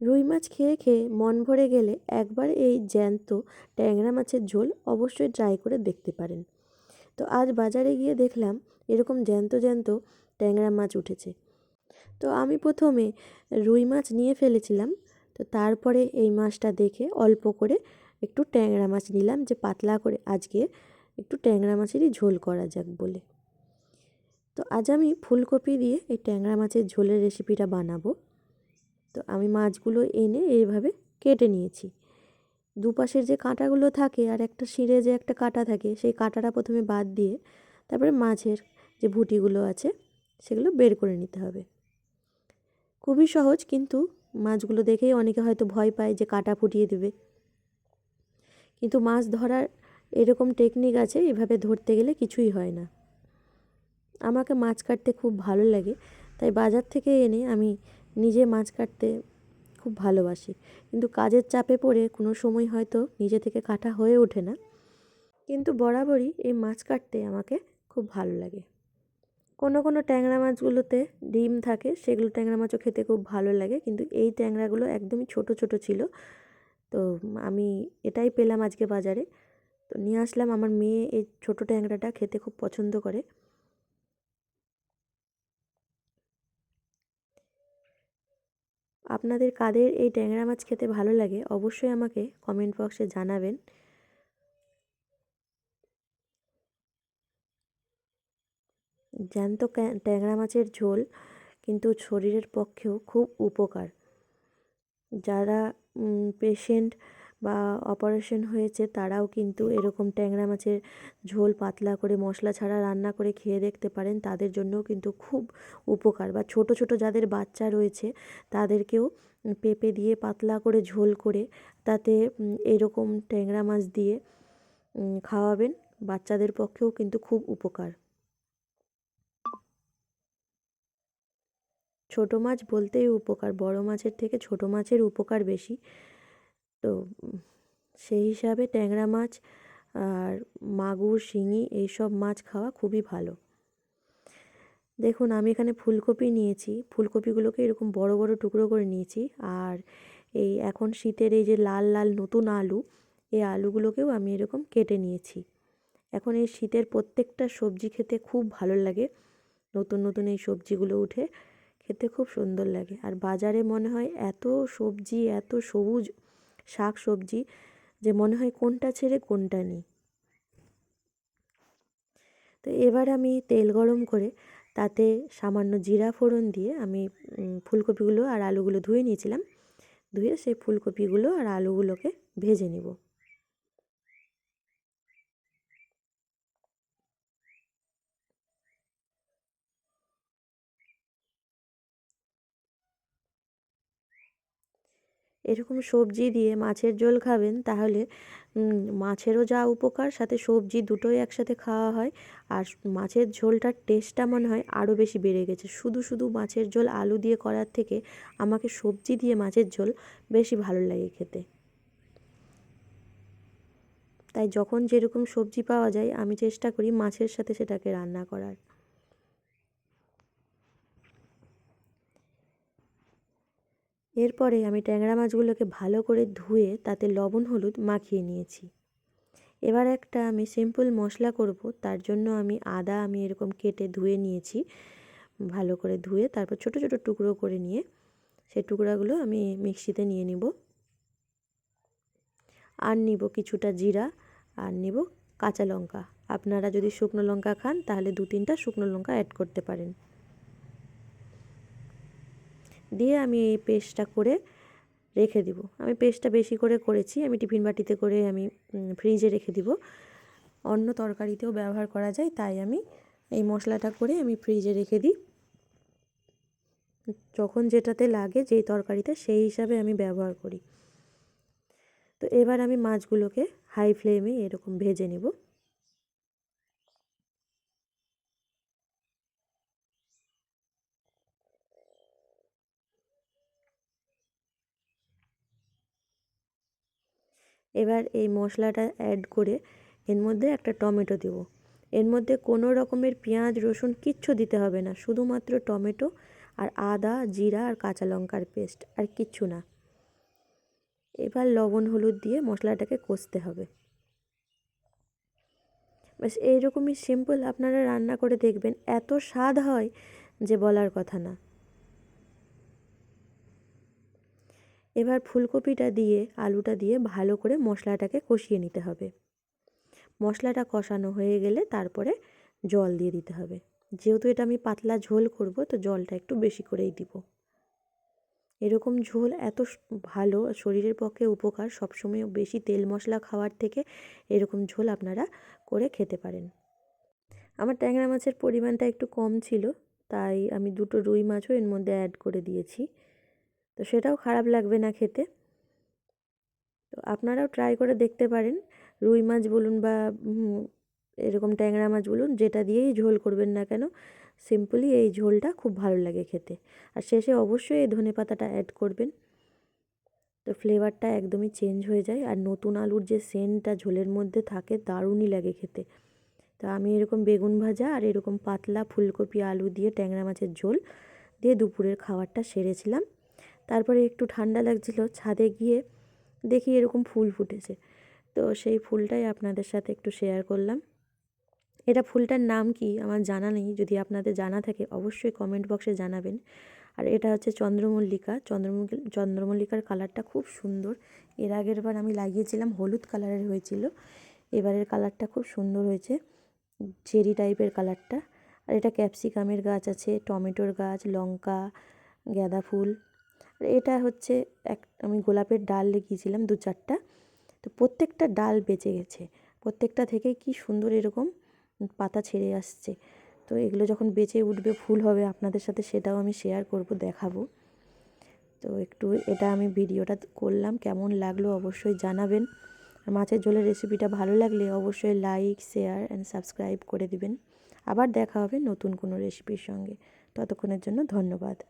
রুই মাছ খেয়ে খেয়ে মন ভরে গেলে একবার এই জ্যান্ত ট্যাংরা মাছের ঝোল অবশ্যই ট্রাই করে দেখতে পারেন। তো আজ বাজারে গিয়ে দেখলাম এরকম জ্যান্ত জ্যান্ত ট্যাংরা মাছ উঠেছে। তো আমি প্রথমে রুই মাছ নিয়ে ফেলেছিলাম, তো তারপরে এই মাছটা দেখে অল্প করে একটু ট্যাংরা মাছ নিলাম যে পাতলা করে আজকে একটু ট্যাংরা মাছেরই ঝোল করা যাক বলে। তো আজ আমি ফুলকপি দিয়ে এই ট্যাংরা মাছের ঝোলের রেসিপিটা বানাবো। তো আমি মাছগুলো এনে এইভাবে কেটে নিয়েছি। দুপাশের যে কাঁটাগুলো থাকে আর একটা শিরে যে একটা কাঁটা থাকে, সেই কাঁটাটা প্রথমে বাদ দিয়ে তারপরে মাছের যে ভুটিগুলো আছে, সেগুলো বের করে নিতে হবে। খুবই সহজ কিন্তু মাছগুলো দেখেই অনেকে হয়তো ভয় পায় যে কাঁটা ফুটিয়ে দেবে। কিন্তু মাছ ধরার এরকম টেকনিক আছে, এভাবে ধরতে গেলে কিছুই হয় না। আমাকে মাছ কাটতে খুব ভালো লাগে, তাই বাজার থেকে এনে আমি নিজে মাছ কাটতে খুব ভালোবাসি। কিন্তু কাজের চাপে পড়ে কোনো সময় হয়তো নিজে থেকে কাটা হয়ে ওঠে না। কিন্তু বরাবরই এই মাছ কাটতে আমাকে খুব ভালো লাগে। কোনো কোনো ট্যাংরা মাছগুলোতে ডিম থাকে, সেগুলো ট্যাংরা মাছও খেতে খুব ভালো লাগে। কিন্তু এই ট্যাংরাগুলো একদমই ছোট ছোট ছিল। তো আমি এটাই পেলাম আজকে বাজারে। তো নিয়ে আসলাম। আমার মেয়ে এই ছোটো ট্যাংরাটা খেতে খুব পছন্দ করে। আপনাদের কাদের এই ট্যাংরা মাছ খেতে ভালো লাগে অবশ্যই আমাকে কমেন্ট বক্সে জানাবেন। জ্যান্ত ট্যাংরা মাছের ঝোল কিন্তু শরীরের পক্ষেও খুব উপকার। যারা পেশেন্ট বা অপারেশন হয়েছে, তারাও কিন্তু এরকম ট্যাংরা মাছের ঝোল পাতলা করে মশলা ছাড়া রান্না করে খেয়ে দেখতে পারেন। তাদের জন্যও কিন্তু খুব উপকার। বা ছোট ছোট যাদের বাচ্চা রয়েছে, তাদেরকেও পেঁপে দিয়ে পাতলা করে ঝোল করে তাতে এরকম ট্যাংরা মাছ দিয়ে খাওয়াবেন। বাচ্চাদের পক্ষেও কিন্তু খুব উপকার। ছোটো মাছ বলতেই উপকার। বড় মাছের থেকে ছোটো মাছের উপকার বেশি। তো সেই হিসাবে ট্যাংরা মাছ আর মাগুর, শিঙি এইসব মাছ খাওয়া খুবই ভালো। দেখুন, আমি এখানে ফুলকপি নিয়েছি। ফুলকপিগুলোকে এরকম বড় বড় টুকরো করে নিয়েছি। আর এই এখন শীতের এই যে লাল লাল নতুন আলু, এই আলুগুলোকেও আমি এরকম কেটে নিয়েছি। এখন এই শীতের প্রত্যেকটা সবজি খেতে খুব ভালো লাগে। নতুন নতুন এই সবজিগুলো উঠে খেতে খুব সুন্দর লাগে। আর বাজারে মনে হয় এত সবজি, এত সবুজ শাক সবজি যে মনে হয় কোনটা ছেড়ে কোনটা নেই। তো এবার আমি তেল গরম করে তাতে সামান্য জিরা ফোড়ন দিয়ে আমি ফুলকপিগুলো আর আলুগুলো ধুয়ে নিয়েছিলাম। ধুয়ে সেই ফুলকপিগুলো আর আলুগুলোকে ভেজে নেব। এরকম সবজি দিয়ে মাছের ঝোল খাবেন, তাহলে মাছেরও যা উপকার, সাথে সবজি দুটোই একসাথে খাওয়া হয়। আর মাছের ঝোলটার টেস্টটা মনে হয় আরও বেশি বেড়ে গেছে। শুধু শুধু মাছের ঝোল আলু দিয়ে করার থেকে আমাকে সবজি দিয়ে মাছের ঝোল বেশি ভালো লাগে খেতে। তাই যখন যেরকম সবজি পাওয়া যায়, আমি চেষ্টা করি মাছের সাথে সেটাকে রান্না করার। এরপরে আমি ট্যাংরা মাছগুলোকে ভালো করে ধুয়ে তাতে লবণ, হলুদ মাখিয়ে নিয়েছি। এবার একটা আমি সিম্পল মশলা করব, তার জন্য আমি আদা আমি এরকম কেটে ধুয়ে নিয়েছি। ভালো করে ধুয়ে তারপর ছোট ছোট টুকরো করে নিয়ে সেই টুকরাগুলো আমি মিক্সিতে নিয়ে নিব। আর নিব কিছুটা জিরা আর নিব কাঁচা লঙ্কা। আপনারা যদি শুকনো লঙ্কা খান তাহলে দু তিনটা শুকনো লঙ্কা অ্যাড করতে পারেন। দিয়ে আমি এই পেস্টটা করে রেখে দিব। আমি পেস্টটা বেশি করে করেছি, আমি টিফিন বাটিতে করে আমি ফ্রিজে রেখে দিব। অন্য তরকারিতেও ব্যবহার করা যায়, তাই আমি এই মশলাটা করে আমি ফ্রিজে রেখে দিই। যখন যেটাতে লাগে যেই তরকারিতে সেই হিসাবে আমি ব্যবহার করি। তো এবার আমি মাছগুলোকে হাই ফ্লেমে এরকম ভেজে নেব। এবার এই মশলাটা অ্যাড করে এর মধ্যে একটা টমেটো দেব। এর মধ্যে কোনো রকমের পেঁয়াজ, রসুন কিচ্ছু দিতে হবে না, শুধুমাত্র টমেটো আর আদা, জিরা আর কাঁচা লঙ্কার পেস্ট আর কিচ্ছু না। এবার লবণ, হলুদ দিয়ে মশলাটাকে কষতে হবে। ব্যাস, এইরকমই সিম্পল আপনারা রান্না করে দেখবেন, এত স্বাদ হয় যে বলার কথা না। এবার ফুলকপিটা দিয়ে, আলুটা দিয়ে ভালো করে মশলাটাকে কষিয়ে নিতে হবে। মশলাটা কষানো হয়ে গেলে তারপরে জল দিয়ে দিতে হবে। যেহেতু এটা আমি পাতলা ঝোল করব, তো জলটা একটু বেশি করেই দিব। এরকম ঝোল এত ভালো, শরীরের পক্ষে উপকার, সবসময় বেশি তেল মশলা খাওয়ার থেকে এরকম ঝোল আপনারা করে খেতে পারেন। আমার ট্যাংরা মাছের পরিমাণটা একটু কম ছিল, তাই আমি দুটো রুই মাছও এর মধ্যে অ্যাড করে দিয়েছি। তো সেটাও খারাপ লাগবে না খেতে। তো আপনারাও ট্রাই করে দেখতে পারেন। রুই মাছ বলুন বা এরকম ট্যাংরা মাছ বলুন, যেটা দিয়েই ঝোল করবেন না কেন সিম্পলি এই ঝোলটা খুব ভালো লাগে খেতে। আর শেষে অবশ্যই এই ধনে পাতাটা অ্যাড করবেন। তো ফ্লেভারটা একদমই চেঞ্জ হয়ে যায়। আর নতুন আলুর যে সেন্টটা ঝোলের মধ্যে থাকে, দারুণই লাগে খেতে। তো আমি এরকম বেগুন ভাজা আর এরকম পাতলা ফুলকপি আলু দিয়ে ট্যাংরা মাছের ঝোল দিয়ে দুপুরের খাবারটা সেরেছিলাম। তারপরে একটু ঠান্ডা লাগছিল ছাদে গিয়ে দেখি এরকম ফুল ফুটেছে। তো সেই ফুলটাই আপনাদের সাথে একটু শেয়ার করলাম। এটা ফুলটার নাম কি আমার জানা নেই, যদি আপনাদের জানা থাকে অবশ্যই কমেন্ট বক্সে জানাবেন। আর এটা হচ্ছে চন্দ্রমল্লিকা। চন্দ্রমল্লি চন্দ্রমল্লিকার কালারটা খুব সুন্দর। এর আগের বার আমি লাগিয়েছিলাম, হলুদ কালারের হয়েছিল। এবারের কালারটা খুব সুন্দর হয়েছে চেরি টাইপের কালারটা আর এটা ক্যাপসিকামের গাছ আছে, টমেটোর গাছ, লঙ্কা, গাঁদা ফুল। এটা হচ্ছে এক, আমি গোলাপের ডাল লেগিয়েছিলাম দু চারটা। তো প্রত্যেকটা ডাল বেঁচে গেছে। প্রত্যেকটা থেকে কি সুন্দর এরকম পাতা ছেড়ে আসছে। তো এগুলো যখন বেঁচে উঠবে, ফুল হবে, আপনাদের সাথে সেটাও আমি শেয়ার করব, দেখাবো। তো একটু এটা আমি ভিডিওটা করলাম, কেমন লাগল অবশ্যই জানাবেন। আর মাছের ঝোলের রেসিপিটা ভালো লাগলে অবশ্যই লাইক শেয়ার অ্যান্ড সাবস্ক্রাইব করে দিবেন। আবার দেখা হবে নতুন কোনো রেসিপির সঙ্গে। ততক্ষণের জন্য ধন্যবাদ।